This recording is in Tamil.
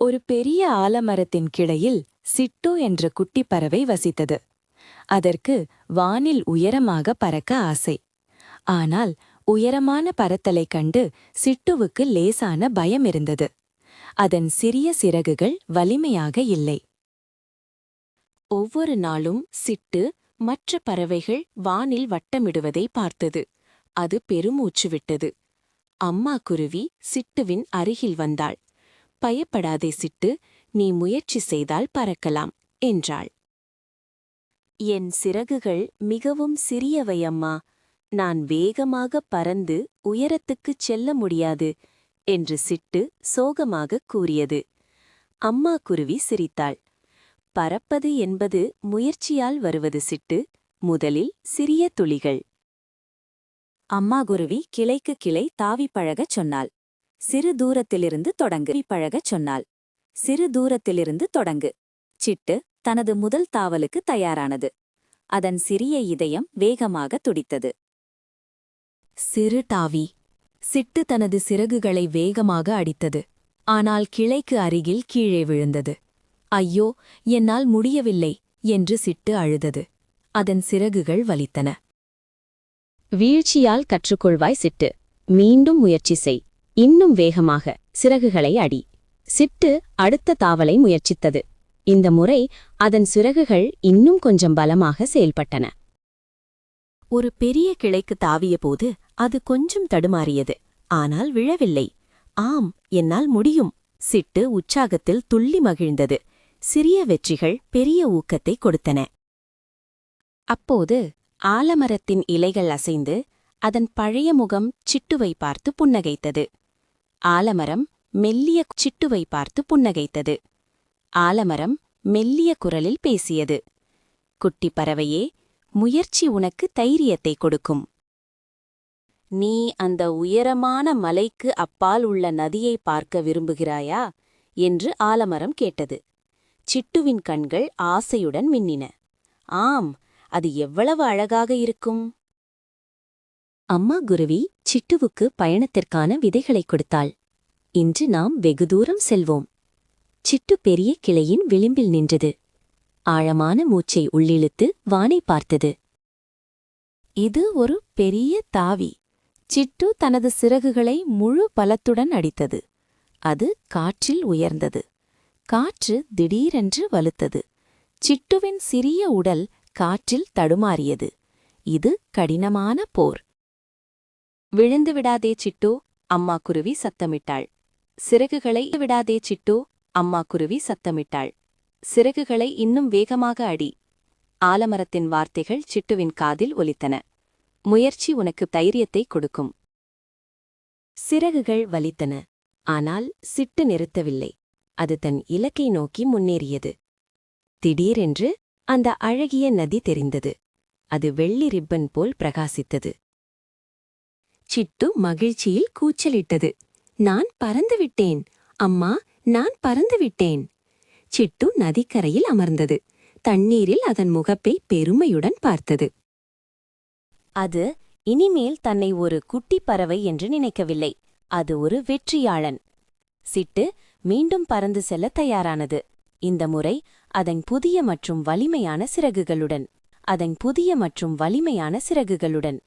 ஒரு பெரிய ஆலமரத்தின் கிளையில் சிட்டு என்ற குட்டிப் பறவை வசித்தது. அதற்கு வானில் உயரமாக பறக்க ஆசை. ஆனால் உயரமான பறத்தலைக் கண்டு சிட்டுவுக்கு லேசான பயம் இருந்தது. அதன் சிறிய சிறகுகள் வலிமையாக இல்லை. ஒவ்வொரு நாளும் சிட்டு மற்ற பறவைகள் வானில் வட்டமிடுவதை பார்த்தது. அது பெருமூச்சு விட்டது. அம்மா குருவி சிட்டுவின் அருகில் வந்தாள். பயப்படாதே சிட்டு நீ முயற்சி செய்தால் பறக்கலாம் என்றாள். என் சிறகுகள் மிகவும் சிறியவை அம்மா நான் வேகமாக பறந்து உயரத்துக்குச் செல்ல முடியாது என்று சிட்டு சோகமாகக் கூறியது. அம்மா குருவி சிரித்தாள். பறப்பது என்பது முயற்சியால் வருவது சிட்டு முதலில் சிறிய துளிகள். அம்மா குருவி கிளைக்கு கிளை தாவி பழகச் சொன்னாள். சிறு தூரத்திலிருந்து தொடங்கு. பழகச் சொன்னாள். சிறு தூரத்திலிருந்து தொடங்கு. சிட்டு தனது முதல் தாவலுக்கு தயாரானது. அதன் சிறிய இதயம் வேகமாக துடித்தது. சிறு டாவி சிட்டு தனது சிறகுகளை வேகமாக அடித்தது. ஆனால் கிளைக்கு அருகில் கீழே விழுந்தது. ஐயோ என்னால் முடியவில்லை என்று சிட்டு அழுதது. அதன் சிறகுகள் வலித்தன. வீழ்ச்சியால் கற்றுக்கொள்வாய் சிட்டு. மீண்டும் முயற்சி செய். இன்னும் வேகமாக சிறகுகளை அடி. சிட்டு அடுத்த தாவலை முயற்சித்தது. இந்த முறை அதன் சிறகுகள் இன்னும் கொஞ்சம் பலமாக செயல்பட்டன. ஒரு பெரிய கிளைக்கு தாவியபோது அது கொஞ்சம் தடுமாறியது. ஆனால் விழவில்லை. ஆம் என்னால் முடியும். சிட்டு உற்சாகத்தில் துள்ளி மகிழ்ந்தது. சிறிய வெற்றிகள் பெரிய ஊக்கத்தை கொடுத்தன. அப்போது ஆலமரத்தின் இலைகள் அசைந்து அதன் பழைய முகம் சிட்டுவை பார்த்து புன்னகைத்தது. ஆலமரம் மெல்லிய சிட்டுவை பார்த்து புன்னகைத்தது. ஆலமரம் மெல்லிய குரலில் பேசியது. குட்டி பறவையே முயற்சி உனக்கு தைரியத்தை கொடுக்கும். நீ அந்த உயரமான மலைக்கு அப்பால் உள்ள நதியை பார்க்க விரும்புகிறாயா? என்று ஆலமரம் கேட்டது. சிட்டுவின் கண்கள் ஆசையுடன் மின்னின. ஆம் அது எவ்வளவு அழகாக இருக்கும்? அம்மா குருவி சிட்டுவுக்கு பயணத்திற்கான விதைகளைக் கொடுத்தாள். இன்று நாம் வெகு தூரம் செல்வோம். சிட்டு பெரிய கிளையின் விளிம்பில் நின்றது. ஆழமான மூச்சை உள்ளிழுத்து வானை பார்த்தது. இது ஒரு பெரிய தாவி. சிட்டு தனது சிறகுகளை முழு பலத்துடன் அடித்தது. அது காற்றில் உயர்ந்தது. காற்று திடீரென்று வலுத்தது. சிட்டுவின் சிறிய உடல் காற்றில் தடுமாறியது. இது கடினமான போர். விழுந்து விடாதே சிட்டு அம்மா குருவி சத்தமிட்டாள். சிறகுகளை விடாதே சிட்டு அம்மா குருவி சத்தமிட்டாள். சிறகுகளை இன்னும் வேகமாக அடி. ஆலமரத்தின் வார்த்தைகள் சிட்டுவின் காதில் ஒலித்தன. முயற்சி உனக்கு தைரியத்தை கொடுக்கும். சிறகுகள் வலித்தன. ஆனால் சிட்டு நிறுத்தவில்லை. அது தன் இலக்கை நோக்கி முன்னேறியது. திடீரென்று அந்த அழகிய நதி தெரிந்தது. அது வெள்ளி ரிப்பன் போல் பிரகாசித்தது. சிட்டு மகிழ்ச்சியில் கூச்சலிட்டது. நான் பறந்துவிட்டேன் அம்மா நான் பறந்துவிட்டேன் சிட்டு நதிக்கரையில் அமர்ந்தது. தண்ணீரில் அதன் முகப்பை பெருமையுடன் பார்த்தது. அது இனிமேல் தன்னை ஒரு குட்டி பறவை என்று நினைக்கவில்லை. அது ஒரு வெற்றியாளன். சிட்டு மீண்டும் பறந்து செல்ல தயாரானது. இந்த முறை அதன் புதிய மற்றும் வலிமையான சிறகுகளுடன். அதன் புதிய மற்றும் வலிமையான சிறகுகளுடன்.